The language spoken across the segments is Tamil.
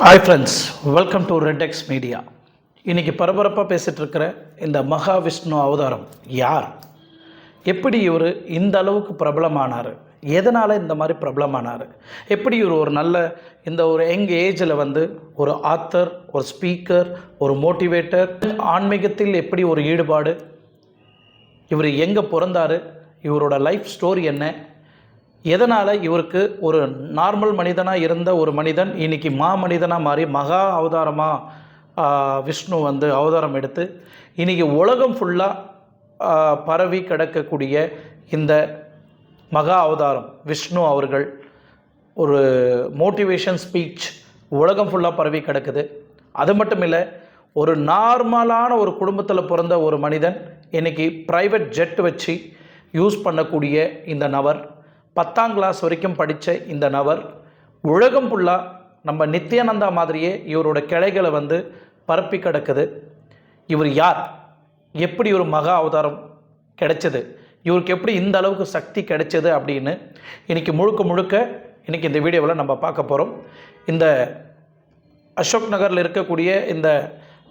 Hi friends welcome to red x media இன்றைக்கி பரபரப்பாக பேசிகிட்டு இருக்கிற இந்த மகாவிஷ்ணு அவதாரம் யார்? எப்படி இவர் இந்த அளவுக்கு பிரபலமானார்? எதனால் இந்த மாதிரி பிரபலமானார்? எப்படி இவர் ஒரு நல்ல இந்த ஒரு யங் ஏஜில் வந்து ஒரு ஆத்தர் ஒரு ஸ்பீக்கர் ஒரு மோட்டிவேட்டர் ஆன்மீகத்தில் எப்படி ஒரு ஈடுபாடு? இவர் எங்கே பிறந்தார்? இவரோட லைஃப் ஸ்டோரி என்ன? எதனால் இவருக்கு ஒரு நார்மல் மனிதனாக இருந்த ஒரு மனிதன் இன்னைக்கு மா மனிதனாக மாறி மகா அவதாரமாக விஷ்ணு வந்து அவதாரம் எடுத்து இன்றைக்கி உலகம் ஃபுல்லாக பரவி கிடக்கக்கூடிய இந்த மகா அவதாரம் விஷ்ணு அவர்கள் ஒரு மோட்டிவேஷன் ஸ்பீச் உலகம் ஃபுல்லாக பரவி கிடக்குது. அது மட்டும் இல்லை ஒரு நார்மலான ஒரு குடும்பத்தில் பிறந்த ஒரு மனிதன் இன்னைக்கு ப்ரைவேட் ஜெட் வச்சு யூஸ் பண்ணக்கூடிய இந்த நபர் பத்தாம் கிளாஸ் வரைக்கும் படித்த இந்த நபர் உலகம் ஃபுல்லாக நம்ம நித்யானந்தா மாதிரியே இவரோட கிளைகளை வந்து பரப்பி கிடக்குது. இவர் யார்? எப்படி ஒரு மகா அவதாரம் கிடைச்சது? இவருக்கு எப்படி இந்த அளவுக்கு சக்தி கிடைச்சது அப்படின்னு இன்றைக்கி முழுக்க முழுக்க இன்றைக்கி இந்த வீடியோவில் நம்ம பார்க்க போகிறோம் இந்த அசோக் நகரில் இருக்கக்கூடிய இந்த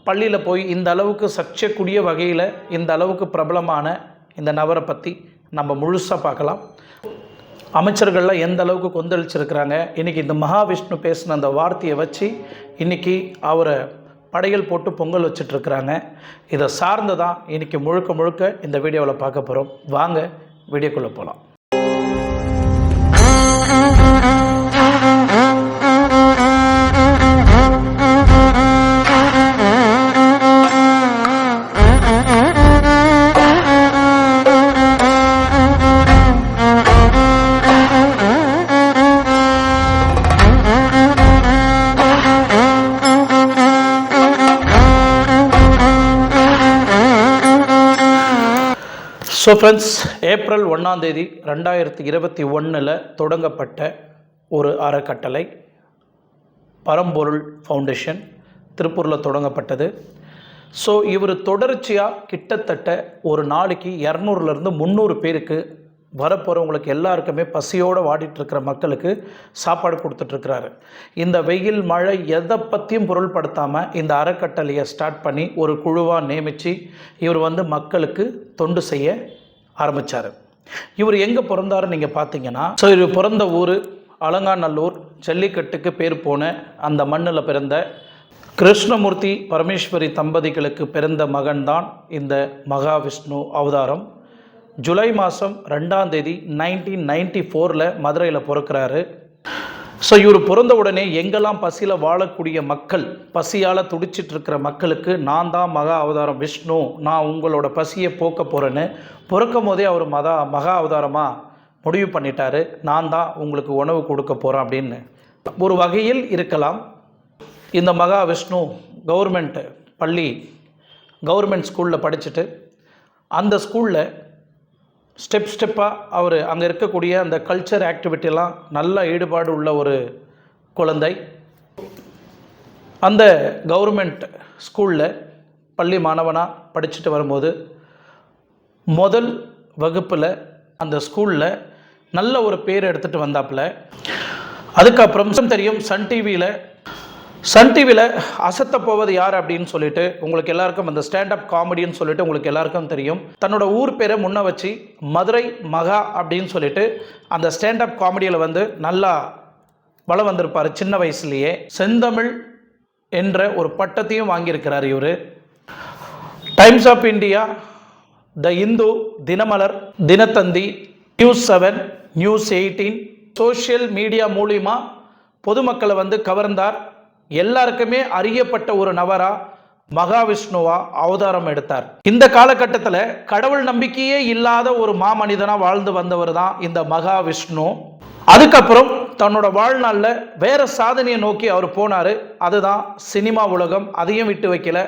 பள்ளியில் போய் இந்த அளவுக்கு சர்ச்சைக்கூடிய வகையில் இந்த அளவுக்கு பிரபலமான இந்த நபரை பற்றி நம்ம முழுசாக பார்க்கலாம். அமைச்சர்கள்லாம் எந்த அளவுக்கு கொந்தளிச்சிருக்கிறாங்க? இன்றைக்கி இந்த மகாவிஷ்ணு பேசின அந்த வார்த்தையை வச்சு இன்றைக்கி அவரை படையல் போட்டு பொங்கல் வச்சிட்ருக்கிறாங்க. இதை சார்ந்து தான் இன்றைக்கி முழுக்க முழுக்க இந்த வீடியோவில் பார்க்க போகிறோம் வாங்க வீடியோக்குள்ளே போகலாம் ஸோ ஃப்ரெண்ட்ஸ் ஏப்ரல் ஒன்றாம் தேதி ரெண்டாயிரத்தி இருபத்தி ஒன்றில் தொடங்கப்பட்ட ஒரு அறக்கட்டளை பரம்பொருள் ஃபவுண்டேஷன் திருப்பூரில் தொடங்கப்பட்டது. ஸோ இவர் தொடர்ச்சியாக கிட்டத்தட்ட ஒரு நாளைக்கு இரநூறுலேருந்து முந்நூறு பேருக்கு வரப்போகிறவங்களுக்கு எல்லாருக்குமே பசியோடு வாடிட்டுருக்கிற மக்களுக்கு சாப்பாடு கொடுத்துட்ருக்கிறாரு இந்த வெயில் மழை எதை பற்றியும் பொருள்படுத்தாமல் இந்த அறக்கட்டளையை ஸ்டார்ட் பண்ணி ஒரு குழுவாக நியமித்து இவர் வந்து மக்களுக்கு தொண்டு செய்ய ஆரம்பித்தார் இவர் எங்கே பிறந்தாருன்னு நீங்கள் பார்த்தீங்கன்னா ஸோ இவர் பிறந்த ஊர் அலங்காநல்லூர் ஜல்லிக்கட்டுக்கு பேர் போன அந்த மண்ணில் பிறந்த கிருஷ்ணமூர்த்தி பரமேஸ்வரி தம்பதிகளுக்கு பிறந்த மகன்தான் இந்த மகாவிஷ்ணு அவதாரம். ஜூலை மாதம் ரெண்டாம் தேதி நைன்டீன் நைன்டி ஃபோரில் மதுரையில் பிறக்கிறாரு. ஸோ இவர் பிறந்த உடனே எங்கெல்லாம் பசியில் வாழக்கூடிய மக்கள் பசியால் துடிச்சிட்டு இருக்கிற மக்களுக்கு நான் தான் மகா அவதாரம் விஷ்ணு நான் உங்களோட பசியை போக்க போகிறேன்னு பிறக்கும் போதே அவர் மதா மகா அவதாரமாக முடிவு பண்ணிட்டாரு. நான் தான் உங்களுக்கு உணவு கொடுக்க போகிறேன் அப்படின்னு. ஒரு வகையில் இருக்கலாம். இந்த மகா விஷ்ணு கவர்மெண்ட்டு பள்ளி கவர்மெண்ட் ஸ்கூலில் படிச்சுட்டு அந்த ஸ்கூலில் ஸ்டெப் ஸ்டெப்பாக அவர் அங்கே இருக்கக்கூடிய அந்த கல்ச்சர் ஆக்டிவிட்டிலாம் நல்ல ஈடுபாடு உள்ள ஒரு குழந்தை. அந்த கவர்மெண்ட் ஸ்கூலில் பள்ளி மாணவனாக படிச்சுட்டு வரும்போது முதல் வகுப்பில் அந்த ஸ்கூலில் நல்ல ஒரு பேர் எடுத்துகிட்டு வந்தாப்புல. அதுக்கப்புறம் தெரியும் சன் டிவியில் சன் டிவியில் அசத்த போவது யார் அப்படின்னு சொல்லிட்டு உங்களுக்கு எல்லாருக்கும் அந்த ஸ்டாண்டப் காமெடின்னு சொல்லிட்டு உங்களுக்கு எல்லாருக்கும் தெரியும். தன்னோட ஊர் பேரை முன்ன வச்சு மதுரை மகா அப்படின்னு சொல்லிட்டு அந்த ஸ்டாண்டப் காமெடியில் வந்து நல்லா வளம் வந்திருப்பார் சின்ன வயசுலேயே. செந்தமிழ் என்ற ஒரு பட்டத்தையும் வாங்கியிருக்கிறார் இவர். Times of India the Hindu Dinamalar Dinathanthi news seven news eighteen social media மூலிமா பொதுமக்களை வந்து கவர்ந்தார். எல்லாருக்குமே அறியப்பட்ட ஒரு நபரா மகாவிஷ்ணுவா அவதாரம் எடுத்தார். இந்த காலகட்டத்தில் கடவுள் நம்பிக்கையே இல்லாத ஒரு மாமனிதனாக வாழ்ந்து வந்தவர் தான் இந்த மகாவிஷ்ணு. அதுக்கப்புறம் தன்னோட வாழ்நாளில் வேற சாதனையை நோக்கி அவர் போனார். அதுதான் சினிமா உலகம். அதையும் விட்டு வைக்கல.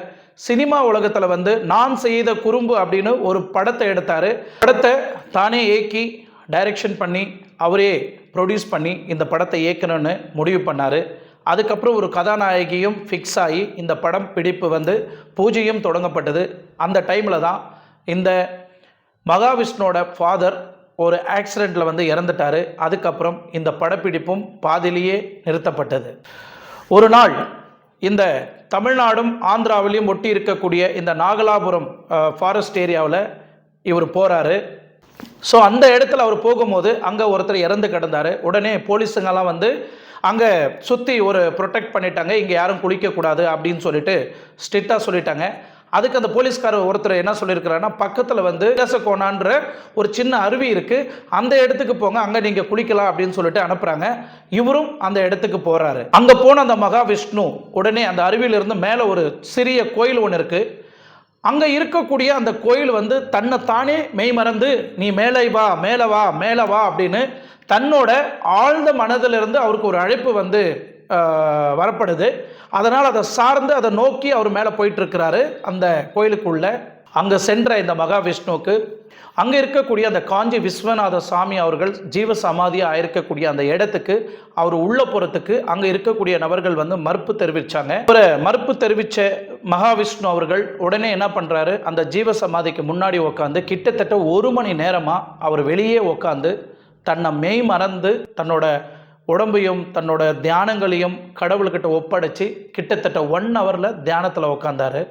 சினிமா உலகத்தில் வந்து நான் செய்த குறும்பு அப்படின்னு ஒரு படத்தை எடுத்தார். படத்தை தானே இயக்கி டைரக்ஷன் பண்ணி அவரே ப்ரொடியூஸ் பண்ணி இந்த படத்தை இயக்கணும்னு முடிவு பண்ணார். அதுக்கப்புறம் ஒரு கதாநாயகியும் ஃபிக்ஸ் ஆகி இந்த படம் பிடிப்பு வந்து பூஜையும் தொடங்கப்பட்டது. அந்த டைமில் தான் இந்த மகாவிஷ்ணுவோட ஃபாதர் ஒரு ஆக்சிடெண்ட்டில் வந்து இறந்துட்டார். அதுக்கப்புறம் இந்த படப்பிடிப்பும் பாதிலேயே நிறுத்தப்பட்டது. ஒரு நாள் இந்த தமிழ்நாடும் ஆந்திராவிலையும் ஒட்டி இருக்கக்கூடிய இந்த நாகலாபுரம் ஃபாரஸ்ட் ஏரியாவில் இவர் போகிறாரு ஸோ அந்த இடத்துல அவர் போகும்போது அங்கே ஒருத்தர் இறந்து கிடந்தார். உடனே போலீஸுங்கெல்லாம் வந்து அங்கே சுற்றி ஒரு ப்ரொடெக்ட் பண்ணிட்டாங்க இங்கே யாரும் குளிக்கக்கூடாது அப்படின்னு சொல்லிட்டு ஸ்ட்ரிக்டாக சொல்லிட்டாங்க. அதுக்கு அந்த போலீஸ்காரர் ஒருத்தர் என்ன சொல்லியிருக்கிறாருன்னா பக்கத்தில் வந்து கோணான்ற ஒரு சின்ன அருவி இருக்குது அந்த இடத்துக்கு போங்க அங்கே நீங்கள் குளிக்கலாம் அப்படின்னு சொல்லிட்டு அனுப்புகிறாங்க இவரும் அந்த இடத்துக்கு போகிறாரு அங்கே போன அந்த மகாவிஷ்ணு உடனே அந்த அருவியிலிருந்து மேலே ஒரு சிறிய கோயில் ஒன்று இருக்குது அங்கே இருக்கக்கூடிய அந்த கோயில் வந்து தன்னை தானே மெய்மறந்து நீ மேலே வா மேலே வா மேலே வா அப்படின்னு தன்னோட ஆழ்ந்த மனதிலிருந்து அவருக்கு ஒரு அழைப்பு வந்து வரப்படுது. அதனால் அதை சார்ந்து அதை நோக்கி அவர் மேலே போயிட்டு இருக்கிறாரு அந்த கோயிலுக்குள்ளே. அங்கே சென்ற இந்த மகாவிஷ்ணுவுக்கு அங்கே இருக்கக்கூடிய அந்த காஞ்சி விஸ்வநாத சாமி அவர்கள் ஜீவ சமாதியாக இருக்கக்கூடிய அந்த இடத்துக்கு அவர் உள்ள போகிறதுக்கு அங்கே இருக்கக்கூடிய நபர்கள் வந்து மறுப்பு தெரிவித்தாங்க ஒரு மறுப்பு தெரிவித்த மகாவிஷ்ணு அவர்கள் உடனே என்ன பண்ணுறாரு அந்த ஜீவ சமாதிக்கு முன்னாடி உட்காந்து கிட்டத்தட்ட ஒரு மணி நேரமாக அவர் வெளியே உட்காந்து தன்னை மெய் மறந்து தன்னோட உடம்பையும் தன்னோட தியானங்களையும் கடவுள்கிட்ட ஒப்படைச்சு கிட்டத்தட்ட ஒன் ஹவரில் தியானத்தில் உட்காந்தாரு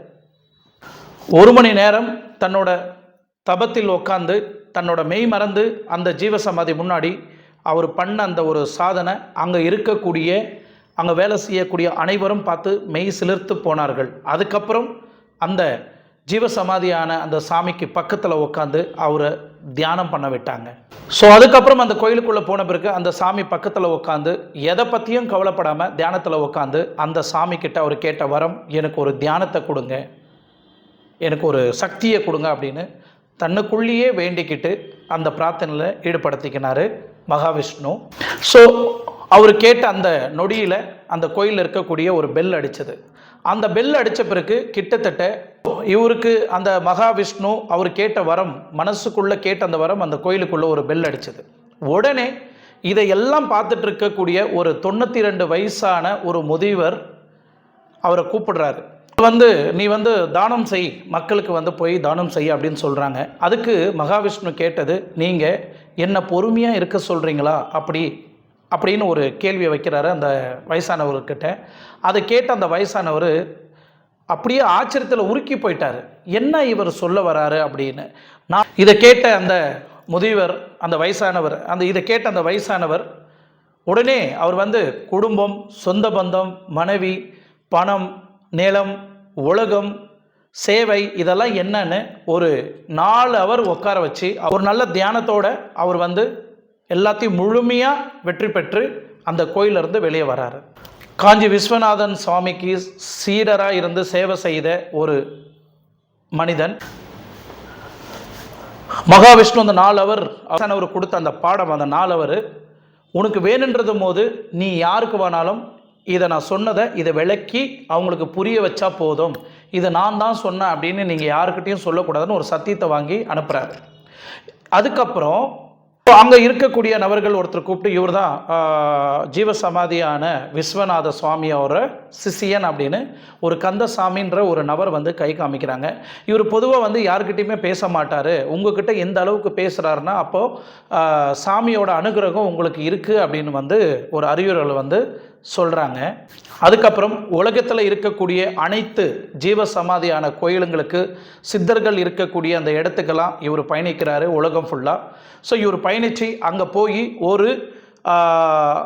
ஒரு மணி நேரம் தன்னோட தபத்தில் உட்காந்து தன்னோட மெய் மறந்து அந்த ஜீவசமாதி முன்னாடி அவர் பண்ண அந்த ஒரு சாதனை அங்கே இருக்கக்கூடிய அங்கே வேலை செய்யக்கூடிய அனைவரும் பார்த்து மெய் சிலிர்த்து போனார்கள். அதுக்கப்புறம் அந்த ஜீவசமாதியான அந்த சாமிக்கு பக்கத்தில் உட்காந்து அவரை தியானம் பண்ண விட்டாங்க. ஸோ அதுக்கப்புறம் அந்த கோயிலுக்குள்ளே போன பிறகு அந்த சாமி பக்கத்தில் உட்காந்து எதை பற்றியும் கவலைப்படாமல் தியானத்தில் உட்காந்து அந்த சாமி கிட்ட அவர் கேட்ட வரம் எனக்கு ஒரு தியானத்தை கொடுங்க. எனக்கு ஒரு சக்தியை கொடுங்க அப்படின்னு தன்னுக்குள்ளேயே வேண்டிக்கிட்டு அந்த பிரார்த்தனையில் ஈடுபடுத்திக்கினாரு மகாவிஷ்ணு. ஸோ அவர் கேட்ட அந்த நொடியில் அந்த கோயிலில் இருக்கக்கூடிய ஒரு பெல் அடித்தது அந்த பெல் அடித்த பிறகு கிட்டத்தட்ட இவருக்கு அந்த மகாவிஷ்ணு அவர் கேட்ட வரம் மனசுக்குள்ளே கேட்ட அந்த வரம் அந்த கோயிலுக்குள்ளே ஒரு பெல் அடித்தது உடனே இதையெல்லாம் பார்த்துட்டு இருக்கக்கூடிய ஒரு தொண்ணூற்றி ரெண்டு வயசான ஒரு முதியவர் அவரை கூப்பிடுறாரு. வந்து நீ வந்து தானம் செய் மக்களுக்கு வந்து போய் தானம் செய் அப்படின்னு சொல்கிறாங்க அதுக்கு மகாவிஷ்ணு கேட்டது நீங்கள் என்ன பொறுமையாக இருக்க சொல்கிறீங்களா அப்படி அப்படின்னு ஒரு கேள்வியை வைக்கிறாரு அந்த வயசானவர்கிட்ட. அதை கேட்ட அந்த வயசானவர் அப்படியே ஆச்சரியத்தில் உருக்கி போயிட்டார். என்ன இவர் சொல்ல வராரு? அப்படின்னு. நான் இதை கேட்ட அந்த முதியவர் அந்த வயசானவர் அந்த இதை கேட்ட அந்த வயசானவர் உடனே அவர் வந்து குடும்பம் சொந்த பந்தம் மனைவி பணம் நிலம் உலகம் சேவை இதெல்லாம் என்னன்னு ஒரு நாலு அவர் உட்கார வச்சு ஒரு நல்ல தியானத்தோட அவர் வந்து எல்லாத்தையும் முழுமையாக வெற்றி பெற்று அந்த கோயிலிருந்து வெளியே வராரு. காஞ்சி விஸ்வநாதன் சுவாமிக்கு சீடராக இருந்து சேவை செய்த ஒரு மனிதன். மகாவிஷ்ணு அந்த நாலவர் அவர் கொடுத்த அந்த பாடம் அந்த நாலவர் உனக்கு வேணுன்றது போது நீ யாருக்கு வேணாலும் இதை நான் சொன்னதை இதை விளக்கி அவங்களுக்கு புரிய வச்சா போதும். இதை நான் தான் சொன்னேன் அப்படின்னு நீங்கள் யாருக்கிட்டையும் சொல்லக்கூடாதுன்னு ஒரு சத்தியத்தை வாங்கி அனுப்புகிறாரு அதுக்கப்புறம் அங்கே இருக்கக்கூடிய நபர்கள் ஒருத்தர் கூப்பிட்டு இவர் தான் ஜீவசமாதியான விஸ்வநாத சுவாமி அவர சிசியன் அப்படின்னு ஒரு கந்தசாமின்ற ஒரு நபர் வந்து கை காமிக்கிறாங்க. இவர் பொதுவாக வந்து யாருக்கிட்டையுமே பேச மாட்டார். உங்ககிட்ட எந்த அளவுக்கு பேசுகிறாருன்னா அப்போது சாமியோட அனுகிரகம் உங்களுக்கு இருக்குது அப்படின்னு வந்து ஒரு அறிவுரைகள் வந்து சொல்கிறாங்க அதுக்கப்புறம் உலகத்தில் இருக்கக்கூடிய அனைத்து ஜீவ சமாதியான கோயிலுங்களுக்கு சித்தர்கள் இருக்கக்கூடிய அந்த இடத்துக்கெல்லாம் இவர் பயணிக்கிறாரு உலகம் ஃபுல்லாக ஸோ இவர் பயணித்து அங்கே போய் ஒரு ஆஹ்,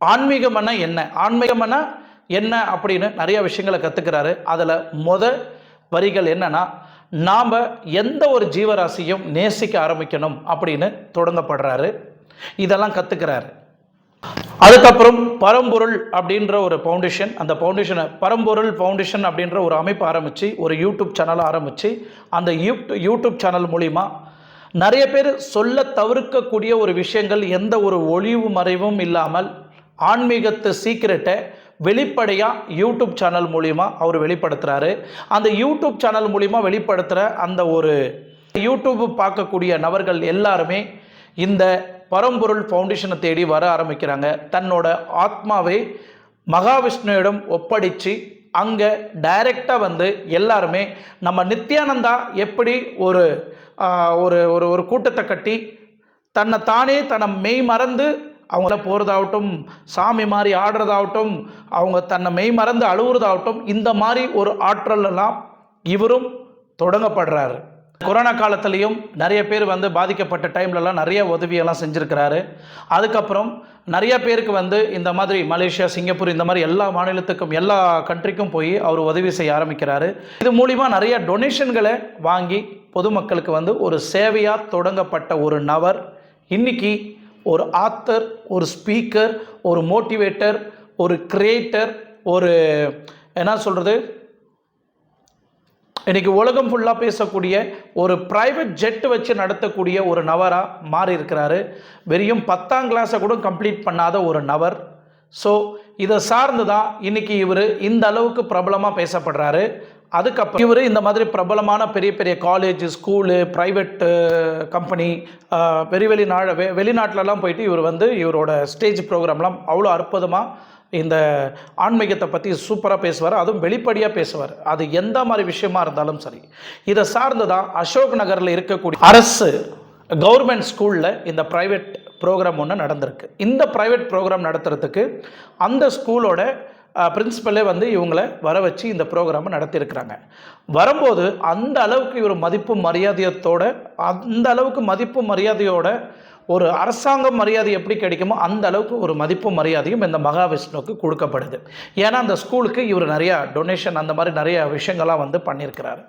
ஆன்மீகம்னா என்ன? ஆன்மீகம்னா என்ன அப்படின்னு நிறைய விஷயங்களை கற்றுக்கிறாரு அதில் முத வரிகள் என்னன்னா நாம் எந்த ஒரு ஜீவராசியும் நேசிக்க ஆரம்பிக்கணும் அப்படின்னு தொடங்கப்படுறாரு. இதெல்லாம் கற்றுக்கிறாரு அதுக்கப்புறம் பரம்பொருள் அப்படின்ற ஒரு ஃபவுண்டேஷன் அந்த ஃபவுண்டேஷனை பரம்பொருள் ஃபவுண்டேஷன் அப்படின்ற ஒரு அமைப்பு ஆரம்பித்து ஒரு யூடியூப் சேனலை ஆரம்பித்து அந்த யூட் யூடியூப் சேனல் மூலிமா நிறைய பேர் சொல்ல தவிர்க்கக்கூடிய ஒரு விஷயங்கள் எந்த ஒரு ஒளிவு மறைவும் இல்லாமல் ஆன்மீகத்து சீக்கிரட்டை வெளிப்படையாக யூடியூப் சேனல் மூலிமா அவர் வெளிப்படுத்துகிறாரு அந்த யூடியூப் சேனல் மூலிமா வெளிப்படுத்துகிற அந்த ஒரு யூடியூப் பார்க்கக்கூடிய நபர்கள் எல்லாருமே இந்த பரம்பொருள் ஃபவுண்டேஷனை தேடி வர ஆரம்பிக்கிறாங்க. தன்னோட ஆத்மாவை மகாவிஷ்ணுவிடம் ஒப்படைச்சு அங்கே டைரெக்டாக வந்து எல்லாருமே நம்ம நித்யானந்தா எப்படி ஒரு ஒரு ஒரு ஒரு கூட்டத்தை கட்டி தன்னை தானே தன்னை மெய் மறந்து அவங்கள போகிறதாகட்டும் சாமி மாதிரி ஆடுறதாகட்டும் அவங்க தன்னை மெய் மறந்து அழுகுறதாகட்டும் இந்த மாதிரி ஒரு ஆற்றலெல்லாம் இவரும் தொடங்கப்படுறாரு. கொரோனா காலத்துலேயும் நிறைய பேர் வந்து பாதிக்கப்பட்ட டைம்லலாம் நிறைய உதவியெல்லாம் செஞ்சுருக்கிறாரு. அதுக்கப்புறம் நிறைய பேருக்கு வந்து இந்த மாதிரி மலேசியா சிங்கப்பூர் இந்த மாதிரி எல்லா மாநிலத்துக்கும் எல்லா கண்ட்ரிக்கும் போய் அவர் உதவி செய்ய ஆரம்பிக்கிறாரு. இது மூலிமா நிறைய டொனேஷன்களை வாங்கி பொதுமக்களுக்கு வந்து ஒரு சேவையாக தொடங்கப்பட்ட ஒரு நபர். இன்னைக்கு ஒரு ஆத்தர் ஒரு ஸ்பீக்கர் ஒரு மோட்டிவேட்டர் ஒரு கிரியேட்டர் ஒரு என்ன சொல்கிறது இன்றைக்கி உலகம் ஃபுல்லாக பேசக்கூடிய ஒரு ப்ரைவேட் ஜெட் வச்சு நடத்தக்கூடிய ஒரு நபராக மாறி இருக்கிறாரு வெறும் பத்தாம் கிளாஸை கூட கம்ப்ளீட் பண்ணாத ஒரு நபர். ஸோ இதை சார்ந்து தான் இன்னைக்கு இவர் இந்த அளவுக்கு பிரபலமாக பேசப்படுறாரு. அதுக்கப்புறம் இவர் இந்த மாதிரி பிரபலமான பெரிய பெரிய காலேஜ் ஸ்கூலு ப்ரைவேட் கம்பெனி வெளி வெளிநா வெ வெளிநாட்டிலலாம் போயிட்டு இவர் வந்து இவரோட ஸ்டேஜ் ப்ரோக்ராம்லாம் அவ்வளோ அற்புதமாக இந்த ஆன்மீகத்தை பற்றி சூப்பராக பேசுவார். அதுவும் வெளிப்படையாக பேசுவார். அது எந்த மாதிரி விஷயமா இருந்தாலும் சரி. இதை சார்ந்து தான் அசோக் நகரில் இருக்கக்கூடிய அரசு கவர்மெண்ட் ஸ்கூலில் இந்த ப்ரைவேட் ப்ரோக்ராம் ஒன்று நடந்திருக்கு. இந்த ப்ரைவேட் ப்ரோக்ராம் நடத்துறதுக்கு அந்த ஸ்கூலோட பிரின்சிபலே வந்து இவங்களை வர வச்சு இந்த ப்ரோக்ராமை நடத்தியிருக்கிறாங்க. வரும்போது அந்த அளவுக்கு இவர் மதிப்பு மரியாதையத்தோட அந்த அளவுக்கு மதிப்பு மரியாதையோட ஒரு அரசாங்க மரியாதை எப்படி கிடைக்குமோ அந்த அளவுக்கு ஒரு மதிப்பு மரியாதையும் இந்த மகாவிஷ்ணுவுக்கு கொடுக்கப்படுது. ஏன்னா அந்த ஸ்கூலுக்கு இவர் நிறையா டொனேஷன் அந்த மாதிரி நிறைய விஷயங்கள்லாம் வந்து பண்ணியிருக்கிறாரு.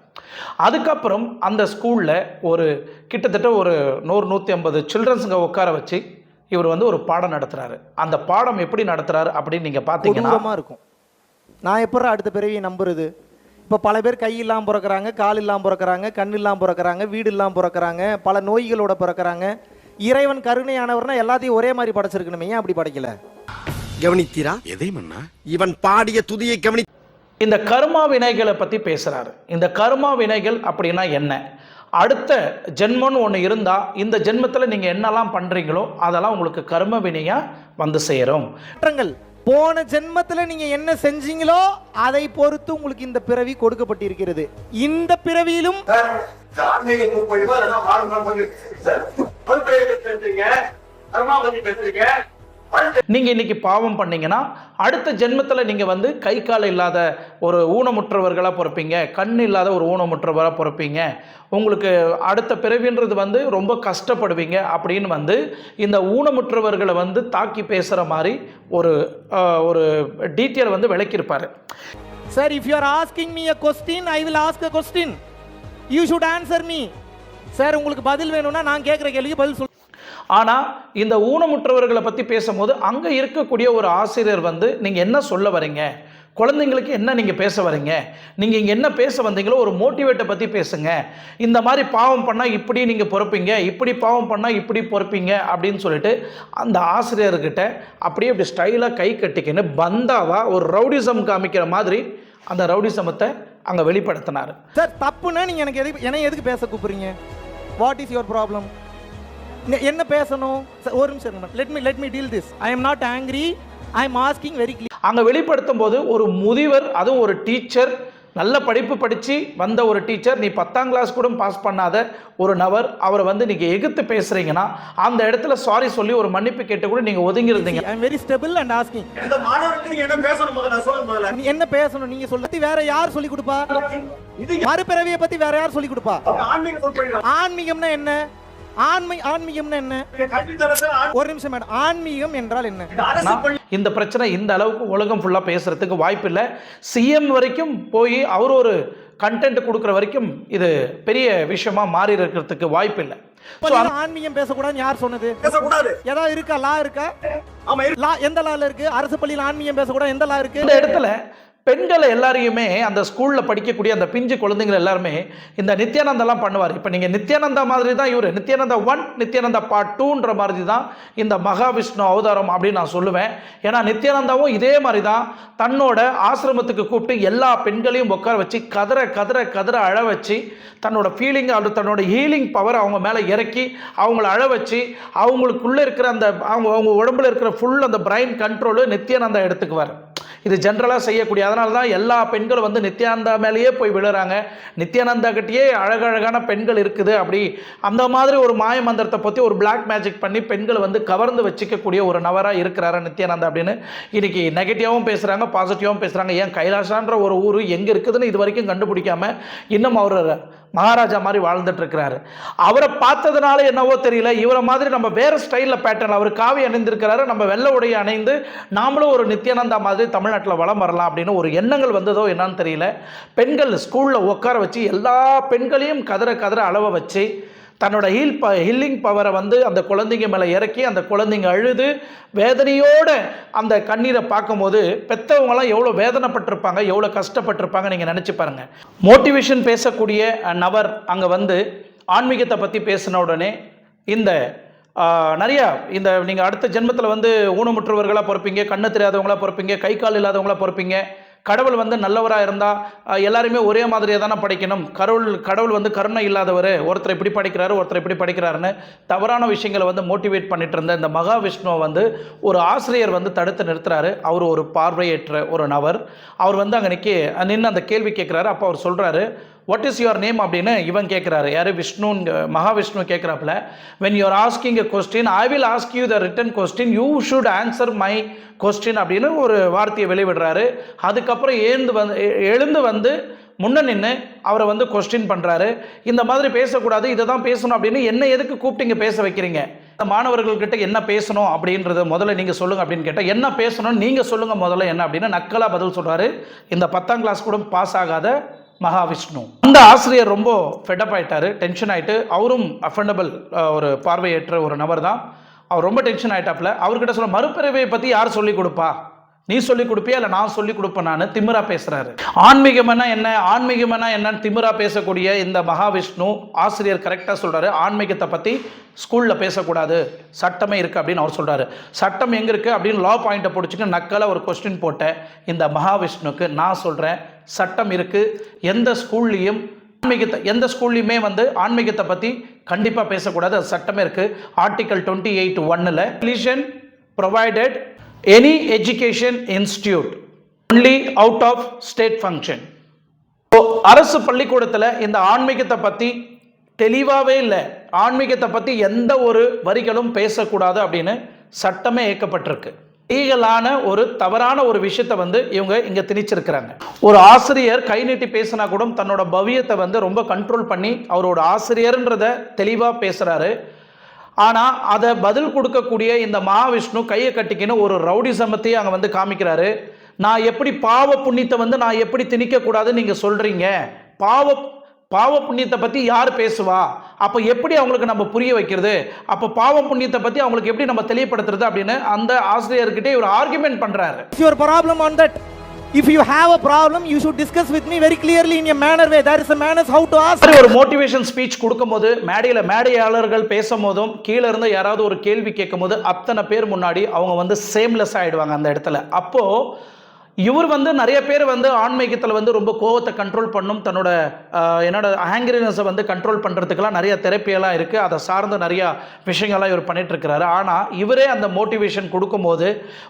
அதுக்கப்புறம் அந்த ஸ்கூலில் ஒரு கிட்டத்தட்ட ஒரு நூறு நூற்றி ஐம்பது சில்ட்ரன்ஸுங்க உட்கார வச்சு இவர் வந்து ஒரு பாடம் நடத்துகிறாரு அந்த பாடம் எப்படி நடத்துகிறாரு அப்படின்னு நீங்கள் பார்த்தீங்கன்னா இருக்கும். நான் எப்போ அடுத்த பிறவியை நம்புறது? இப்போ பல பேர் கை இல்லாமல் பிறக்கறாங்க கால் இல்லாமல் பிறக்கறாங்க கண் இல்லாமல் பிறக்கறாங்க வீடு இல்லாமல் பிறக்கறாங்க பல நோய்களோட பிறக்கறாங்க. இறைவன் கருணையானவர்னா எல்லாத்தையும் ஒரே மாதிரி படைச்சிருக்கணுமே ஏன் அப்படி படைக்கல? கவனித்தீரா? எதை மன்னா? இவன் பாடிய துதியை கவனி இந்த கர்மா வினைகளை பற்றி பேசுகிறாரு இந்த கர்மா வினைகள் அப்படின்னா என்ன? அடுத்த ஜென்மம்னு ஒன்று இருந்தால் இந்த ஜென்மத்தில் நீங்கள் என்னெல்லாம் பண்ணுறீங்களோ அதெல்லாம் உங்களுக்கு கர்ம வினையாக வந்து சேரும். போன ஜென்மத்துல நீங்க என்ன செஞ்சீங்களோ அதை பொறுத்து உங்களுக்கு இந்த பிறவி கொடுக்கப்பட்டிருக்கிறது. இந்த பிறவியிலும் நீங்கள் இன்னைக்கு பாவம் பண்ணீங்கன்னா அடுத்த ஜென்மத்தில் நீங்கள் வந்து கை கால் இல்லாத ஒரு ஊனமுற்றவர்களாக பிறப்பீங்க கண் இல்லாத ஒரு ஊனமுற்றவராக பிறப்பீங்க. உங்களுக்கு அடுத்த பிறவின்றது வந்து ரொம்ப கஷ்டப்படுவீங்க அப்படின்னு வந்து இந்த ஊனமுற்றவர்களை வந்து தாக்கி பேசுகிற மாதிரி ஒரு ஒரு டீட்டெயில் வந்து விளக்கியிருப்பார். Sir if you are asking me a question I will ask a question you should answer me sir உங்களுக்கு பதில் வேணும்னா நான் கேட்குற கேள்விக்கு பதில் சொல் ஆனால் இந்த ஊனமுற்றவர்களை பற்றி பேசும்போது அங்கே இருக்கக்கூடிய ஒரு ஆசிரியர் வந்து நீங்கள் என்ன சொல்ல வரீங்க? குழந்தைங்களுக்கு என்ன நீங்கள் பேச வரீங்க? நீங்கள் இங்கே என்ன பேச வந்தீங்களோ ஒரு மோட்டிவேட்டை பற்றி பேசுங்க. இந்த மாதிரி பாவம் பண்ணால் இப்படி நீங்கள் பொறுப்பீங்க இப்படி பாவம் பண்ணால் இப்படி பொறுப்பீங்க அப்படின்னு சொல்லிட்டு அந்த ஆசிரியர்கிட்ட அப்படியே இப்படி ஸ்டைலாக கை கட்டிக்கின்னு பந்தாவா ஒரு ரவுடிசம் காமிக்கிற மாதிரி அந்த ரவுடிசமத்தை அங்கே வெளிப்படுத்தினார். சார் தப்புன்னா நீங்கள் எனக்கு எதுக்கு என்ன எதுக்கு பேச கூப்பிட்றீங்க? வாட் இஸ் யுவர் ப்ராப்ளம் என்ன பேசணும்? ஒரு நிமிஷம் let me let me deal this I am not angry I am asking very clear அங்கே வெளிப்படுத்தும் போது ஒரு முதிவர் அதுவும் ஒரு டீச்சர் நல்ல படிப்பு படித்து வந்த ஒரு டீச்சர் நீ பத்தாம் கிளாஸ் கூட பாஸ் பண்ணாத ஒரு நபர் அவரை வந்து நீங்கள் எதிர்த்து பேசுகிறீங்கன்னா அந்த இடத்துல சாரி சொல்லி ஒரு மன்னிப்பு கேட்டு கூட நீங்கள் ஒதுங்கி இருந்தீங்க I very stable and asking இந்த மாணவருக்கு நீங்க என்ன பேசணும் என்ன பேசணும்? நீங்க சொல்றது வேற யார் சொல்லி கொடுப்பா? இது மறுபிறவியை பத்தி வேற யார் சொல்லி கொடுப்பா? ஆன்மீகம்னா என்ன? ஆன்மை ஆன்மீகம்னா என்ன? ஒரு நிமிஷம் மேடம். ஆன்மீகம் என்றால் என்ன? இந்த பிரச்சனை இந்த அளவுக்கு உலகம் ஃபுல்லாக பேசுகிறதுக்கு வாய்ப்பு இல்லை. சிஎம் வரைக்கும் போய் அவர் ஒரு கண்டென்ட் கொடுக்குற வரைக்கும் இது பெரிய விஷயமா மாறி இருக்கிறதுக்கு வாய்ப்பு இல்லை. ஆன்மீகம் பேசக்கூடாதுன்னு யார் சொன்னது? பேசக்கூடாது. ஏதாவது இருக்கா? லா இருக்கா? ஆமா இருக்கு லா எந்த லால இருக்கு? அரசு பள்ளியில் ஆன்மீகம் பேசக்கூடாது. எந்த லா இருக்கு? இந்த இடத்துல பெண்களை எல்லாரையுமே அந்த ஸ்கூலில் படிக்கக்கூடிய அந்த பிஞ்சு குழந்தைங்கள் எல்லாருமே இந்த நித்யானந்தெல்லாம் பண்ணுவார். இப்போ நீங்கள் நித்யானந்தா மாதிரி தான் இவர். நித்யானந்தா ஒன் நித்யானந்தா பார்ட் டூன்ற மாதிரி தான் இந்த மகாவிஷ்ணு அவதாரம் அப்படின்னு நான் சொல்லுவேன். ஏன்னா நித்யானந்தாவும் இதே மாதிரி தான் தன்னோட ஆசிரமத்துக்கு கூப்பிட்டு எல்லா பெண்களையும் உட்கார வச்சு கதற கதற கதற அழ வச்சு தன்னோட ஃபீலிங் அல்லது தன்னோட ஹீலிங் பவர் அவங்க மேலே இறக்கி அவங்கள அழ வச்சு அவங்களுக்குள்ளே இருக்கிற அந்த அவங்க அவங்க உடம்புல இருக்கிற ஃபுல் அந்த பிரைன் கண்ட்ரோலு நித்யானந்தா எடுத்துக்குவார். இது ஜென்ரலாக செய்யக்கூடிய அதனால தான் எல்லா பெண்களும் வந்து நித்யானந்தா மேலேயே போய் விழுறாங்க. நித்யானந்தா கிட்டேயே அழகழகான பெண்கள் இருக்குது அப்படி. அந்த மாதிரி ஒரு மாய மந்திரத்தை பற்றி ஒரு பிளாக் மேஜிக் பண்ணி பெண்களை வந்து கவர்ந்து வச்சுக்கக்கூடிய ஒரு நபராக இருக்கிறாரு நித்யானந்தா அப்படின்னு இன்னைக்கு நெகட்டிவாகவும் பேசுகிறாங்க பாசிட்டிவாகவும் பேசுகிறாங்க ஏன் கைலாசான்ற ஒரு ஊர் எங்கே இருக்குதுன்னு இது வரைக்கும் கண்டுபிடிக்காம இன்னும் அவர் மகாராஜா மாதிரி வாழ்ந்துட்டுருக்கிறாரு. அவரை பார்த்ததுனால என்னவோ தெரியல இவரை மாதிரி நம்ம வேறு ஸ்டைலில் பேட்டர்ன் அவர் காவி அணிந்திருக்கிறாரு நம்ம வெள்ளை உடையை அணிந்து நாமளும் ஒரு நித்யானந்தா மாதிரி தமிழ்நாட்டில் வளம் வரலாம் அப்படின்னு ஒரு எண்ணங்கள் வந்ததோ என்னன்னு தெரியல. பெண்கள் ஸ்கூலில் உட்கார வச்சு எல்லா பெண்களையும் கதற கதற அளவை வச்சு தன்னோட ஹீல் ப ஹீலிங் பவரை வந்து அந்த குழந்தைங்க மேலே இறக்கி அந்த குழந்தைங்க அழுது வேதனையோட அந்த கண்ணீரை பார்க்கும்போது பெற்றவங்களாம் எவ்வளோ வேதனைப்பட்டிருப்பாங்க எவ்வளோ கஷ்டப்பட்டிருப்பாங்க நீங்கள் நினச்சி பாருங்கள் மோட்டிவேஷன் பேசக்கூடிய நபர் அங்கே வந்து ஆன்மீகத்தை பற்றி பேசின உடனே இந்த நிறையா இந்த நீங்கள் அடுத்த ஜென்மத்தில் வந்து ஊனமுற்றவர்களாக பிறப்பீங்க கண்ணு தெரியாதவங்களா பிறப்பீங்க கை கால் இல்லாதவங்களா பிறப்பீங்க கடவுள் வந்து நல்லவராக இருந்தால் எல்லாருமே ஒரே மாதிரியே தானே படிக்கணும். கடவுள் கடவுள் வந்து கருணை இல்லாதவர். ஒருத்தர் இப்படி படிக்கிறாரு ஒருத்தர் இப்படி படிக்கிறாருன்னு தவறான விஷயங்களை வந்து மோட்டிவேட் பண்ணிட்டு இருந்த இந்த மகாவிஷ்ணுவை வந்து ஒரு ஆசிரியர் வந்து தடுத்து நிறுத்துறாரு. அவர் ஒரு பார்வையற்ற ஒரு நபர். அவர் வந்து அங்கே நிற்க நின்று அந்த கேள்வி கேட்குறாரு அப்போ அவர் சொல்கிறாரு வாட் இஸ் யுவர் நேம் அப்படின்னு இவன் கேட்குறாரு யார்? விஷ்ணுன்னு Mahavishnu கேட்குறாப்புல when you are asking a question I will ask you the return question you should answer my question அப்படின்னு ஒரு வார்த்தையை வெளிவிடுறாரு. அதுக்கப்புறம் எழுந்து வந்து எழுந்து வந்து முன்ன நின்று அவரை வந்து கொஸ்டின் பண்ணுறாரு இந்த மாதிரி பேசக்கூடாது இதை தான் பேசணும் அப்படின்னு என்ன எதுக்கு கூப்பிட்டு பேச வைக்கிறீங்க? இந்த மாணவர்கள்கிட்ட என்ன பேசணும் அப்படின்றத முதல்ல நீங்கள் சொல்லுங்கள் அப்படின்னு கேட்டால் என்ன பேசணும்னு நீங்கள் சொல்லுங்கள் முதல்ல என்ன அப்படின்னு நக்கலாக பதில் சொல்கிறாரு இந்த பத்தாம் கிளாஸ் கூட பாஸ் ஆகாத மகாவிஷ்ணு. அந்த ஆசிரியர் ரொம்ப ஃபெடப் ஆயிட்டாரு டென்ஷன் ஆயிட்டு அவரும் அஃபண்டபிள் ஒரு பார்வையற்ற ஒரு நபர் தான். அவர் ரொம்ப டென்ஷன் ஆயிட்டாப்ல அவர்கிட்ட சொல்ல மறுபிறவையை பற்றி யார் சொல்லி கொடுப்பா? நீ சொல்லி கொடுப்பியா? இல்லை நான் சொல்லி கொடுப்பேன் நான் திமிரா பேசுறாரு. ஆன்மீகம்னா என்ன? ஆன்மீகம்னா என்னன்னு திமிரா பேசக்கூடிய இந்த மகாவிஷ்ணு ஆசிரியர் கரெக்டாக சொல்றாரு. ஆன்மீகத்தை பற்றி ஸ்கூலில் பேசக்கூடாது. சட்டமே இருக்குது அப்படின்னு அவர் சொல்கிறாரு சட்டம் எங்கே இருக்குது அப்படின்னு லா பாயிண்ட்டை பிடிச்சிக்க நக்கலாக ஒரு கொஸ்டின் போட்டேன். இந்த மகாவிஷ்ணுக்கு நான் சொல்கிறேன் சட்டம் இருக்குது எந்த ஸ்கூல்லையும் ஆன்மீகத்தை எந்த ஸ்கூல்லையுமே வந்து ஆன்மீகத்தை பற்றி கண்டிப்பாக பேசக்கூடாது. அது சட்டமே இருக்குது ஆர்டிக்கல் டுவெண்ட்டி எயிட் ஒன்னில் religion provided any education institute only out of state function so அரசு பள்ளிக்கூடத்தில் இந்த ஆன்மீகத்தை பற்றி தெளிவாகவே இல்லை. ஆன்மீகத்தை பற்றி எந்த ஒரு வரிகளும் பேசக்கூடாது அப்படின்னு சட்டமே ஏற்கப்பட்டிருக்கு லீகலான ஒரு தவறான ஒரு விஷயத்தை வந்து இவங்க இங்கே திணிச்சிருக்கிறாங்க. ஒரு ஆசிரியர் கை நீட்டி பேசினா கூட தன்னோட பவியத்தை வந்து ரொம்ப கண்ட்ரோல் பண்ணி அவரோட ஆசிரியர்ன்றத தெளிவாக பேசுகிறாரு ஆனால் அதை பதில் கொடுக்கக்கூடிய இந்த மகாவிஷ்ணு கையை கட்டிக்கின்னு ஒரு ரவுடி சமத்தையும் அங்கே வந்து காமிக்கிறாரு. நான் எப்படி பாவ புண்ணியத்தை வந்து நான் எப்படி திணிக்கக்கூடாதுன்னு நீங்கள் சொல்கிறீங்க பாவ பாவ புண்ணியத்தை பற்றி யார் பேசுவா அப்போ எப்படி அவங்களுக்கு நம்ம புரிய வைக்கிறது அப்போ பாவ புண்ணியத்தை பற்றி அவங்களுக்கு எப்படி நம்ம தெளிவுபடுத்துறது அப்படின்னு அந்த ஆசிரியர்கிட்டே ஒரு ஆர்குமெண்ட் பண்ணுறாரு on that, if you have a problem, you should discuss with me very clearly in a manner way. There is a manners how to ask. மாதிரி ஒரு மோட்டிவேஷன் ஸ்பீச் கொடுக்கும்போது மேடையில் மேடையாளர்கள் பேசும்போதும் கீழே இருந்து யாராவது ஒரு கேள்வி கேட்கும்போது அத்தனை பேர் முன்னாடி அவங்க வந்து சேம்லெஸ் ஆயிடுவாங்க அந்த இடத்துல அப்போ இவர் வந்து நிறைய பேர் வந்து ஆன்மீகத்தில் வந்து ரொம்ப கோவத்தை கண்ட்ரோல் பண்ணும். தன்னோட என்னோட ஆங்கிரினஸை வந்து கண்ட்ரோல் பண்ணுறதுக்கெல்லாம் நிறைய தெரப்பியெல்லாம் இருக்குது அதை சார்ந்து நிறையா விஷயங்கள்லாம் இவர் பண்ணிகிட்ருக்கிறாரு ஆனால் இவரே அந்த மோட்டிவேஷன் கொடுக்கும்போது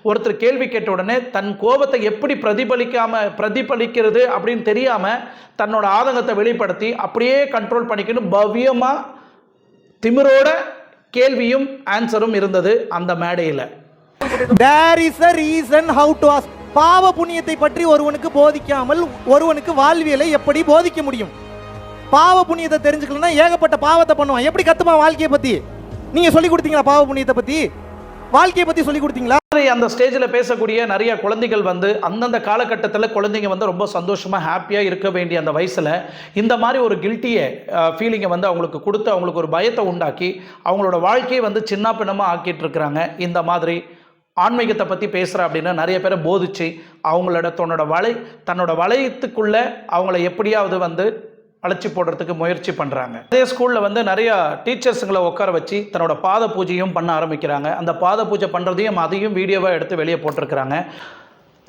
ஒருத்தர் கேள்வி கேட்ட உடனே தன் கோபத்தை எப்படி பிரதிபலிக்காமல் பிரதிபலிக்கிறது அப்படின்னு தெரியாமல் தன்னோட ஆதங்கத்தை வெளிப்படுத்தி அப்படியே கண்ட்ரோல் பண்ணிக்கணும் பவ்யமாக திமிரோட கேள்வியும் ஆன்சரும் இருந்தது அந்த மேடையில். There is a reason how to ask. பாவ புண்ணியத்தை பற்றி ஒருவனுக்கு போதிக்காமல் ஒருவனுக்கு வாழ்வியலை எப்படி போதிக்க முடியும்? பாவ புண்ணியத்தை தெரிஞ்சுக்கலன்னா ஏகப்பட்ட பாவத்தை பண்ணுவான். எப்படி கத்துமா வாழ்க்கையை பத்தி? நீங்க சொல்லி கொடுத்தீங்களா பாவ புண்ணியத்தை பத்தி? வாழ்க்கையை பத்தி சொல்லி கொடுத்தீங்களா? அந்த ஸ்டேஜில் பேசக்கூடிய நிறைய குழந்தைகள் வந்து அந்தந்த காலகட்டத்தில் குழந்தைங்க வந்து ரொம்ப சந்தோஷமாக ஹாப்பியாக இருக்க வேண்டிய அந்த வயசில் இந்த மாதிரி ஒரு கில்ட்டியை ஃபீலிங்கை வந்து அவங்களுக்கு கொடுத்து அவங்களுக்கு ஒரு பயத்தை உண்டாக்கி அவங்களோட வாழ்க்கையை வந்து சின்ன பின்னமாக ஆக்கிட்டு இருக்கிறாங்க. இந்த மாதிரி ஆன்மீகத்தை பற்றி பேசுகிற அப்படின்னா நிறைய பேரை போதிச்சு அவங்களோட தன்னோட வலை தன்னோட வளையத்துக்குள்ளே அவங்கள எப்படியாவது வந்து அழைச்சி போடுறதுக்கு முயற்சி பண்ணுறாங்க அதே ஸ்கூலில் வந்து நிறையா டீச்சர்ஸுங்களை உட்கார வச்சு தன்னோட பாத பூஜையும் பண்ண ஆரம்பிக்கிறாங்க. அந்த பாத பூஜை பண்ணுறதையும் அதையும் வீடியோவாக எடுத்து வெளியே போட்டிருக்கிறாங்க.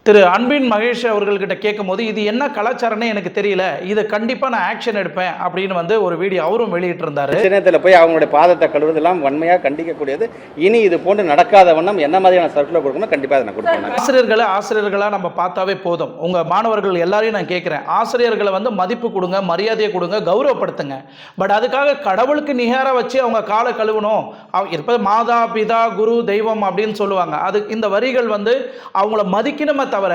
திரு அன்பின் மகேஷ் அவர்கள்கிட்ட கேட்கும்போது இது என்ன கலாச்சாரம்னே எனக்கு தெரியல. இதை கண்டிப்பாக நான் ஆக்ஷன் எடுப்பேன் அப்படின்னு வந்து ஒரு வீடியோ அவரும் வெளியிட்டிருந்தாரு. சின்னத்தில் போய் அவங்களுடைய பாதத்தை கழுவுறதெல்லாம் வன்மையாக கண்டிக்கக்கூடியது. இனி இது போன்று நடக்காத வண்ணம் என்ன மாதிரியான சர்க்குலர் கொடுக்கணும் கண்டிப்பாக அதை நான் கொடுப்பேன் ஆசிரியர்களை ஆசிரியர்களாக நம்ம பார்த்தாவே போதும். உங்கள் மாணவர்கள் எல்லாரையும் நான் கேட்குறேன். ஆசிரியர்களை வந்து மதிப்பு கொடுங்க மரியாதையை கொடுங்க கௌரவப்படுத்துங்க. பட் அதுக்காக கடவுளுக்கு நிகராக வச்சு அவங்க காலை கழுவணும். இருப்பது மாதா பிதா குரு தெய்வம் அப்படின்னு சொல்லுவாங்க. அது இந்த வரிகள் வந்து அவங்கள மதிக்கணுமே தவிர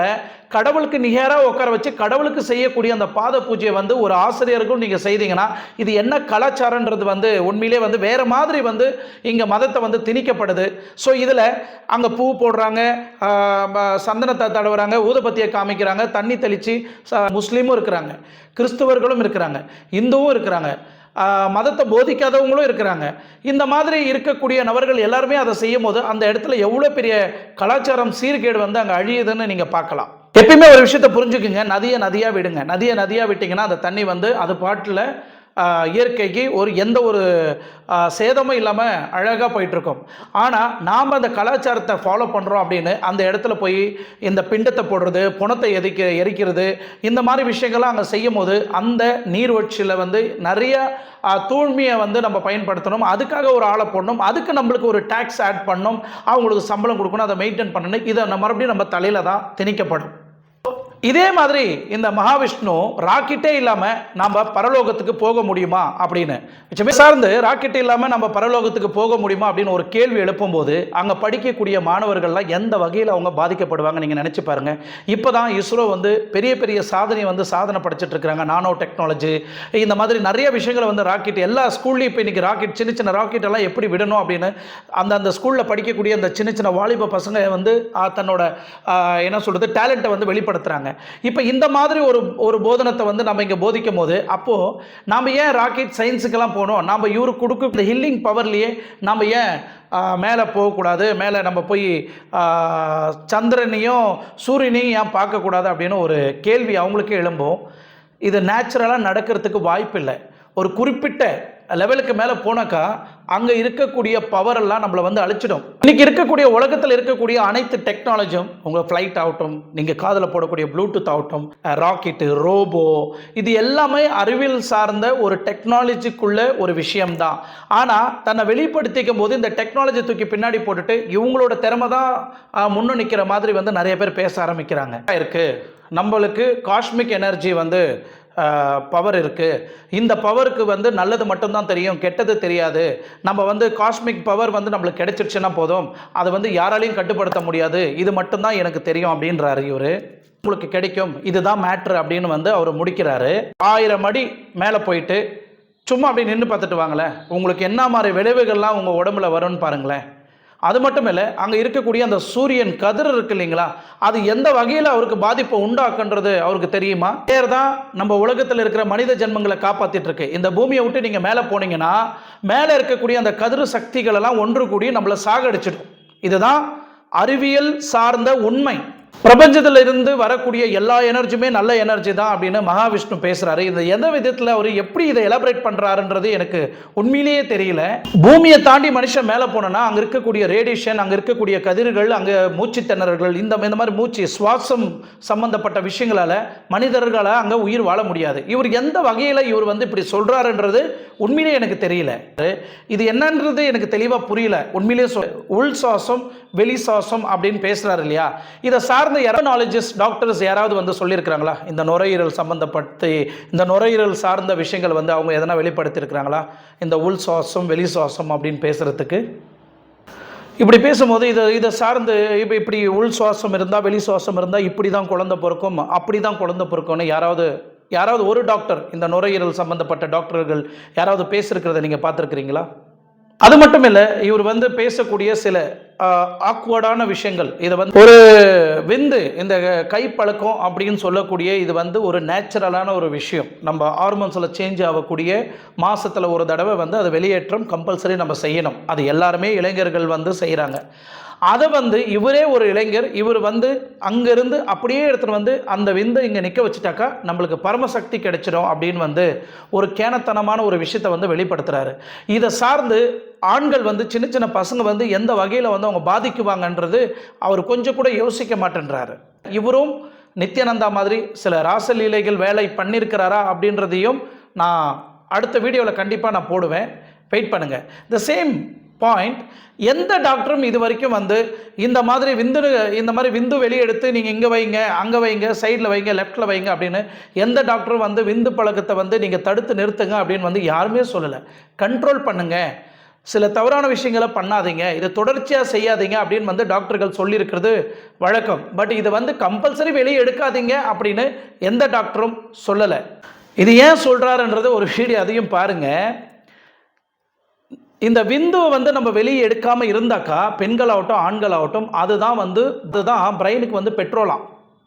கடவுளுக்கு நிகராக உட்கார வச்சு கடவுளுக்கு செய்யக்கூடிய அந்த பாத பூஜையை வந்து ஒரு ஆசிரியருக்கும் நீங்கள் செய்தீங்கன்னா இது என்ன கலாச்சாரன்றது வந்து உண்மையிலே வந்து வேறு மாதிரி வந்து இங்கே மதத்தை வந்து திணிக்கப்படுது. ஸோ இதில் அங்கே பூ போடுறாங்க சந்தனத்தை தடவுறாங்க ஊதுபத்தியை காமிக்கிறாங்க தண்ணி தெளித்து முஸ்லீமும் இருக்கிறாங்க கிறிஸ்துவர்களும் இருக்கிறாங்க இந்துவும் இருக்கிறாங்க. மதத்தை போதிக்காதவங்களும் இருக்கிறாங்க. இந்த மாதிரி இருக்கக்கூடிய நபர்கள் எல்லாருமே அதை செய்யும் போது அந்த இடத்துல எவ்வளோ பெரிய கலாச்சாரம் சீர்கேடு வந்து அங்கே அழியுதுன்னு நீங்கள் பார்க்கலாம். எப்பயுமே ஒரு விஷயத்தை புரிஞ்சுக்குங்க. நதியை நதியாக விடுங்க. நதியை நதியாக விட்டிங்கன்னா அந்த தண்ணி வந்து அது பாட்டில் இயற்கைக்கு ஒரு எந்த ஒரு சேதமும் இல்லாமல் அழகாக போயிட்டுருக்கும். ஆனால் நாம் அந்த கலாச்சாரத்தை ஃபாலோ பண்ணுறோம் அப்படின்னு அந்த இடத்துல போய் இந்த பிண்டத்தை போடுறது புணத்தை எரிக்க எரிக்கிறது இந்த மாதிரி விஷயங்கள்லாம் அங்கே செய்யும் போது அந்த நீர்வீழ்ச்சியில் வந்து நிறைய தூய்மையை வந்து நம்ம பயன்படுத்தணும். அதுக்காக ஒரு ஆளை போடணும். அதுக்கு நம்மளுக்கு ஒரு டேக்ஸ் ஆட் பண்ணணும். அவங்களுக்கு சம்பளம் கொடுக்கணும். அதை மெயின்டைன் பண்ணணும். இதை நம்ம மறுபடியும் நம்ம தலையில் தான் திணிக்கப்படும். இதே மாதிரி இந்த மகாவிஷ்ணு ராக்கெட்டே இல்லாமல் நம்ம பரலோகத்துக்கு போக முடியுமா அப்படின்னு? நிச்சயமே சார்ந்து ராக்கெட் இல்லாமல் நம்ம பரலோகத்துக்கு போக முடியுமா அப்படின்னு ஒரு கேள்வி எழுப்பும்போது அங்கே படிக்கக்கூடிய மாணவர்கள்லாம் எந்த வகையில் அவங்க பாதிக்கப்படுவாங்க நீங்கள் நினச்சி பாருங்கள் இப்போ தான் இஸ்ரோ வந்து பெரிய பெரிய சாதனை வந்து சாதனை படைச்சிட்டு இருக்கிறாங்க நானோ டெக்னாலஜி இந்த மாதிரி நிறைய விஷயங்களை வந்து ராக்கெட் எல்லா ஸ்கூல்லையும் இப்போ இன்றைக்கி ராக்கெட் சின்ன சின்ன ராக்கெட் எல்லாம் எப்படி விடணும் அப்படின்னு அந்த அந்த ஸ்கூலில் படிக்கக்கூடிய அந்த சின்ன சின்ன வாலிப பசங்க வந்து தன்னோட என்ன சொல்கிறது டேலண்ட்டை வந்து வெளிப்படுத்துகிறாங்க இப்போ இந்த மாதிரி ஒரு ஒரு போதனத்தை வந்து நம்ம இங்கே போதிக்கும் போது அப்போது நாம் ஏன் ராக்கெட் சயின்ஸுக்கெல்லாம் போகணும் நாம் இவருக்கு கொடுக்க இந்த ஹில்லிங் பவர்லேயே நம்ம ஏன் மேலே போகக்கூடாது? மேலே நம்ம போய் சந்திரனையும் சூரியனையும் ஏன் பார்க்கக்கூடாது அப்படின்னு ஒரு கேள்வி அவங்களுக்கே எழும்பும். இது நேச்சுரலாக நடக்கிறதுக்கு வாய்ப்பில்லை. ஒரு குறிப்பிட்ட லெவலுக்கு மேலே போனாக்கா அங்கே இருக்கக்கூடிய பவர் எல்லாம் நம்மளை வந்து அழிச்சிடும். இன்னைக்கு இருக்கக்கூடிய உலகத்தில் இருக்கக்கூடிய அனைத்து டெக்னாலஜியும் உங்கள் ஃப்ளைட் ஆகட்டும் நீங்கள் காதில் போடக்கூடிய ப்ளூடூத் ஆகட்டும் ராக்கெட்டு ரோபோ இது எல்லாமே அறிவியல் சார்ந்த ஒரு டெக்னாலஜிக்குள்ள ஒரு விஷயம்தான். ஆனால் தன்னை வெளிப்படுத்திக்கும் போது இந்த டெக்னாலஜி தூக்கி பின்னாடி போட்டுட்டு இவங்களோட திறமை தான் முன்னே நிற்கிற மாதிரி வந்து நிறைய பேர் பேச ஆரம்பிக்கிறாங்க. இருக்குது நம்மளுக்கு காஷ்மிக் எனர்ஜி வந்து பவர் இருக்குது இந்த பவருக்கு வந்து நல்லது மட்டும்தான் தெரியும் கெட்டது தெரியாது. நம்ம வந்து காஸ்மிக் பவர் வந்து நம்மளுக்கு கிடைச்சிருச்சுன்னா போதும். அதை வந்து யாராலையும் கட்டுப்படுத்த முடியாது. இது மட்டும்தான் எனக்கு தெரியும் அப்படின்றாரு இவர். உங்களுக்கு கிடைக்கும். இதுதான் மேட்ரு அப்படின்னு வந்து அவர் முடிக்கிறாரு. ஆயிரம் அடி மேலே போயிட்டு சும்மா அப்படி நின்று பார்த்துட்டு வாங்களேன். உங்களுக்கு என்ன மாதிரி விளைவுகள்லாம் உங்கள் உடம்புல வரும்னு பாருங்களேன். அது மட்டும் இல்லை அங்கே இருக்கக்கூடிய அந்த சூரியன் கதிர் இருக்கு இல்லைங்களா? அது எந்த வகையில் அவருக்கு பாதிப்பை உண்டாக்குன்றது அவருக்கு தெரியுமா? பேர் தான் நம்ம உலகத்தில் இருக்கிற மனித ஜென்மங்களை காப்பாற்றிட்டு இருக்கு. இந்த பூமியை விட்டு நீங்கள் மேலே போனீங்கன்னா மேலே இருக்கக்கூடிய அந்த கதிர் சக்திகள் எல்லாம் ஒன்று கூடி நம்மளை சாகடிச்சிடும். இதுதான் அறிவியல் சார்ந்த உண்மை. பிரபஞ்சத்தில் இருந்து வரக்கூடிய எல்லா எனர்ஜியுமே நல்ல எனர்ஜி தான் அப்படின்னு மகாவிஷ்ணு பேசுறாரு. இந்த எந்த விதத்தில் அவர் எப்படி இதை எலாபரேட் பண்றாருன்றது எனக்கு உண்மையிலேயே தெரியல. பூமியை தாண்டி மனுஷன் மேலே போனோன்னா அங்கே இருக்கக்கூடிய ரேடியேஷன் அங்கே இருக்கக்கூடிய கதிர்கள் அங்கே மூச்சு திணறல்கள் இந்த இந்த மாதிரி மூச்சு சுவாசம் சம்பந்தப்பட்ட விஷயங்களால மனிதர்களால் அங்கே உயிர் வாழ முடியாது. இவர் எந்த வகையில் இவர் வந்து இப்படி சொல்றாருன்றது உண்மையிலேயே எனக்கு தெரியல. இது என்னன்றது எனக்கு தெளிவாக புரியல. உண்மையிலேயே சொல் உள் சுவாசம் வெளி சுவாசம் அப்படின்னு பேசுகிறாரு இல்லையா? இதை சார்ந்த எரனாலஜிஸ்ட் டாக்டர்ஸ் யாராவது வந்து சொல்லியிருக்கிறாங்களா? இந்த நுரையீரல் சம்மந்தப்பட்டு இந்த நுரையீரல் சார்ந்த விஷயங்கள் வந்து அவங்க எதனா வெளிப்படுத்தியிருக்கிறாங்களா? இந்த உள் சுவாசம் வெளி சுவாசம் அப்படின்னு பேசுகிறதுக்கு இப்படி பேசும்போது இதை இதை சார்ந்து இப்போ இப்படி உள் சுவாசம் இருந்தால் வெளி சுவாசம் இருந்தால் இப்படி தான் குழந்த பிறக்கும் அப்படி தான் குழந்த பிறக்கும்னு யாராவது யாராவது ஒரு டாக்டர் இந்த நுரையீரல் சம்மந்தப்பட்ட டாக்டர்கள் யாராவது பேசியிருக்கிறத நீங்கள் பார்த்துருக்கிறீங்களா? அது மட்டும் இல்லை இவர் வந்து பேசக்கூடிய சில ஆக்வர்டான விஷயங்கள். இதை வந்து ஒரு விந்து இந்த கைப்பழக்கம் அப்படின்னு சொல்லக்கூடிய இது வந்து ஒரு நேச்சுரலான ஒரு விஷயம். நம்ம ஹார்மோன்ஸில் சேஞ்ச் ஆகக்கூடிய மாதத்தில் ஒரு தடவை வந்து அதை வெளியேற்றம் கம்பல்சரி நம்ம செய்யணும். அது எல்லாருமே இளைஞர்கள் வந்து செய்கிறாங்க அதை வந்து இவரே ஒரு இளைஞர் இவர் வந்து அங்கேருந்து அப்படியே எடுத்துகிட்டு வந்து அந்த விந்தை இங்கே நிற்க வச்சுட்டாக்கா நம்மளுக்கு பரமசக்தி கிடைச்சிடும் அப்படின்னு வந்து ஒரு கேனத்தனமான ஒரு விஷயத்தை வந்து வெளிப்படுத்துகிறாரு இதை சார்ந்து ஆண்கள் வந்து சின்ன சின்ன பசங்க வந்து எந்த வகையில் வந்து அவங்க பாதிக்குவாங்கன்றது அவர் கொஞ்சம் கூட யோசிக்க மாட்டேன்றாரு. இவரும் நித்யானந்தா மாதிரி சில ராசலீலைகள் வேலை பண்ணியிருக்கிறாரா அப்படின்றதையும் நான் அடுத்த வீடியோவில் கண்டிப்பாக நான் போடுவேன். வெயிட் பண்ணுங்கள் த சேம் பாயிண்ட் எந்த டாக்டரும் இது வரைக்கும் வந்து இந்த மாதிரி விந்து இந்த மாதிரி விந்து வெளியெடுத்து நீங்கள் இங்கே வைங்க அங்கே வைங்க சைடில் வைங்க லெஃப்ட்டில் வைங்க அப்படின்னு எந்த டாக்டரும் வந்து விந்து பழக்கத்தை வந்து நீங்கள் தடுத்து நிறுத்துங்க அப்படின்னு வந்து யாருமே சொல்லலை. கண்ட்ரோல் பண்ணுங்கள் சில தவறான விஷயங்களை பண்ணாதீங்க. இதை தொடர்ச்சியாக செய்யாதீங்க அப்படின்னு வந்து டாக்டர்கள் சொல்லியிருக்கிறது வழக்கம். பட் இதை வந்து கம்பல்சரி வெளியே எடுக்காதீங்க அப்படின்னு எந்த டாக்டரும் சொல்லலை. இது ஏன் சொல்கிறாருன்றது ஒரு வீடியோ அதையும் பாருங்கள் இந்த விந்துவை வந்து நம்ம வெளியே எடுக்காமல் இருந்தாக்கா பெண்களாகட்டும் ஆண்களாகட்டும் அதுதான் வந்து இதுதான் பிரெயினுக்கு வந்து பெட்ரோலாம்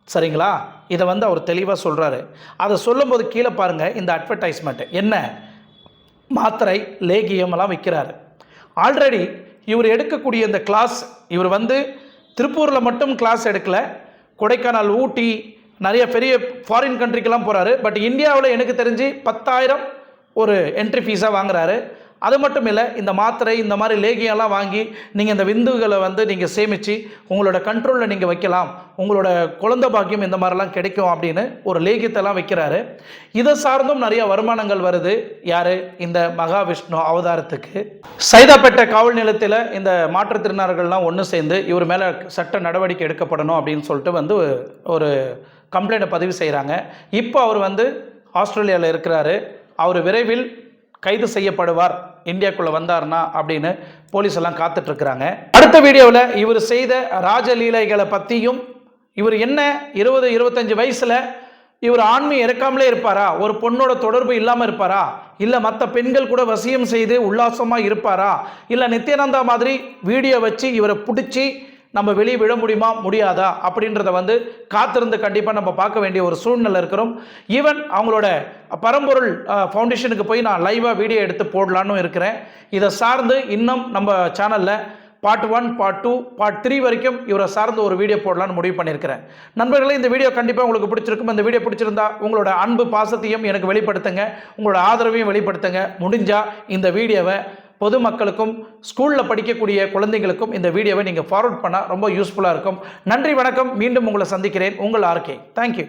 சரிங்களா? இதை வந்து அவர் தெளிவாக சொல்கிறாரு அதை சொல்லும்போது கீழே பாருங்கள் இந்த அட்வர்டைஸ்மெண்ட் என்ன? மாத்திரை லேகியம் எல்லாம் விற்கிறாரு ஆல்ரெடி இவர் எடுக்கக்கூடிய இந்த கிளாஸ் இவர் வந்து திருப்பூரில் மட்டும் கிளாஸ் எடுக்கல. கொடைக்கானல் ஊட்டி நிறைய பெரிய ஃபாரின் கண்ட்ரிக்கெல்லாம் போகிறாரு பட் இந்தியாவில் எனக்கு தெரிஞ்சு பத்தாயிரம் ஒரு என்ட்ரி ஃபீஸாக வாங்குறாரு. அது மட்டும் இல்லை இந்த மாத்திரை இந்த மாதிரி லேகியெல்லாம் வாங்கி நீங்கள் இந்த விந்துகளை வந்து நீங்கள் சேமித்து உங்களோட கண்ட்ரோலில் நீங்கள் வைக்கலாம். உங்களோட குழந்தை பாக்கியம் இந்த மாதிரிலாம் கிடைக்கும் அப்படின்னு ஒரு லேகியத்தெல்லாம் வைக்கிறாரு. இதை சார்ந்தும் நிறைய வருமானங்கள் வருது. யார்? இந்த மகாவிஷ்ணு அவதாரத்துக்கு. சைதாப்பேட்டை காவல் நிலையத்தில் இந்த மாற்றுத்திறனாளர்கள்லாம் ஒன்று சேர்ந்து இவர் மேலே சட்ட நடவடிக்கை எடுக்கப்படணும் அப்படின்னு சொல்லிட்டு வந்து ஒரு கம்ப்ளைண்ட்டை பதிவு செய்கிறாங்க இப்போ அவர் வந்து ஆஸ்திரேலியாவில் இருக்கிறாரு. அவர் விரைவில் கைது செய்யப்படுவார் இந்தியாக்குள்ளே வந்தார்னா அப்படின்னு போலீஸ் எல்லாம் காத்துட்ருக்குறாங்க. அடுத்த வீடியோவில் இவர் செய்த ராஜலீலைகளை பற்றியும் இவர் என்ன இருபது இருபத்தஞ்சி வயசில் இவர் ஆண்மை இறக்காமலே இருப்பாரா? ஒரு பொண்ணோட தொடர்பு இல்லாமல் இருப்பாரா? இல்லை மற்ற பெண்கள் கூட வசியம் செய்து உல்லாசமாக இருப்பாரா? இல்லை நித்யானந்தா மாதிரி வீடியோ வச்சு இவரை பிடிச்சி நம்ம வெளியே விட முடியுமா? முடியாதா? அப்படின்றத வந்து காத்திருந்து கண்டிப்பாக நம்ம பார்க்க வேண்டிய ஒரு சூழ்நிலை இருக்கிறோம். ஈவன் அவங்களோட பரம்பொருள் ஃபவுண்டேஷனுக்கு போய் நான் லைவாக வீடியோ எடுத்து போடலான்னு இருக்கிறேன். இதை சார்ந்து இன்னும் நம்ம சேனலில் part one part two part three வரைக்கும் இவரை சார்ந்து ஒரு வீடியோ போடலான்னு முடிவு பண்ணியிருக்கிறேன். நண்பர்களே இந்த வீடியோ கண்டிப்பாக உங்களுக்கு பிடிச்சிருக்கும். இந்த வீடியோ பிடிச்சிருந்தா உங்களோட அன்பு பாசத்தையும் எனக்கு வெளிப்படுத்துங்க. உங்களோட ஆதரவையும் வெளிப்படுத்துங்க. முடிஞ்சால் இந்த வீடியோவை பொதுமக்களுக்கும் ஸ்கூலில் படிக்கக்கூடிய குழந்தைங்களுக்கும் இந்த வீடியோவை நீங்கள் ஃபார்வர்ட் பண்ணால் ரொம்ப யூஸ்ஃபுல்லாக இருக்கும். நன்றி வணக்கம். மீண்டும் உங்களை சந்திக்கிறேன். உங்கள் ஆர்கே தேங்க்யூ